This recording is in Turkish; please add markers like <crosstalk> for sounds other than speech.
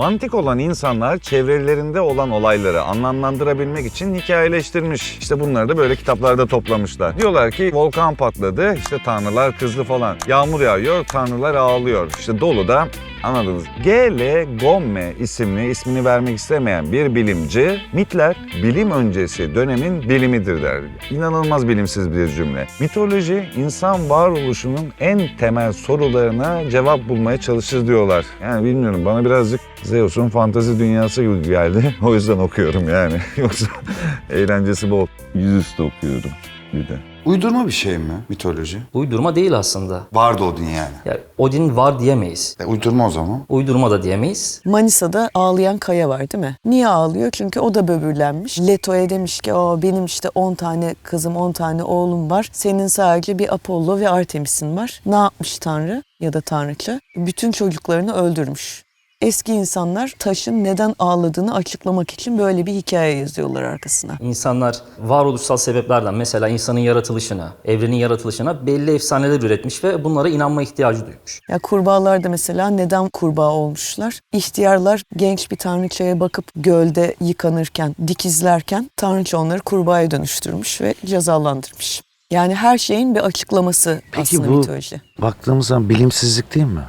Antik olan insanlar çevrelerinde olan olayları anlamlandırabilmek için hikayeleştirmiş. İşte bunları da böyle kitaplarda toplamışlar. Diyorlar ki volkan patladı, işte tanrılar kızdı falan. Yağmur yağıyor, tanrılar ağlıyor. İşte dolu da Anladınız. G.L. Gomme isimli ismini vermek istemeyen bir bilimci, mitler bilim öncesi dönemin bilimidir der. İnanılmaz bilimsiz bir cümle. Mitoloji, insan varoluşunun en temel sorularına cevap bulmaya çalışır diyorlar. Yani bilmiyorum bana birazcık Zeus'un fantazi dünyası gibi geldi. <laughs> O yüzden okuyorum yani. <laughs> Yoksa eğlencesi bol. Yüzüstü okuyorum bir de. Uydurma bir şey mi mitoloji? Uydurma değil aslında. Vardı Odin yani. Ya Odin var diyemeyiz. E, uydurma o zaman. Uydurma da diyemeyiz. Manisa'da ağlayan kaya var değil mi? Niye ağlıyor? Çünkü o da böbürlenmiş. Leto'ya demiş ki o benim işte 10 tane kızım 10 tane oğlum var. Senin sadece bir Apollo ve Artemis'in var. Ne yapmış Tanrı ya da Tanrıça? Bütün çocuklarını öldürmüş. Eski insanlar taşın neden ağladığını açıklamak için böyle bir hikaye yazıyorlar arkasına. İnsanlar varoluşsal sebeplerden mesela insanın yaratılışına, evrenin yaratılışına belli efsaneler üretmiş ve bunlara inanma ihtiyacı duymuş. Ya kurbağalar da mesela neden kurbağa olmuşlar? İhtiyarlar genç bir tanrıçaya bakıp gölde yıkanırken, dikizlerken tanrıça onları kurbağaya dönüştürmüş ve cezalandırmış. Yani her şeyin bir açıklaması Peki aslında bu mitoloji. baktığımız zaman bilimsizlik değil mi?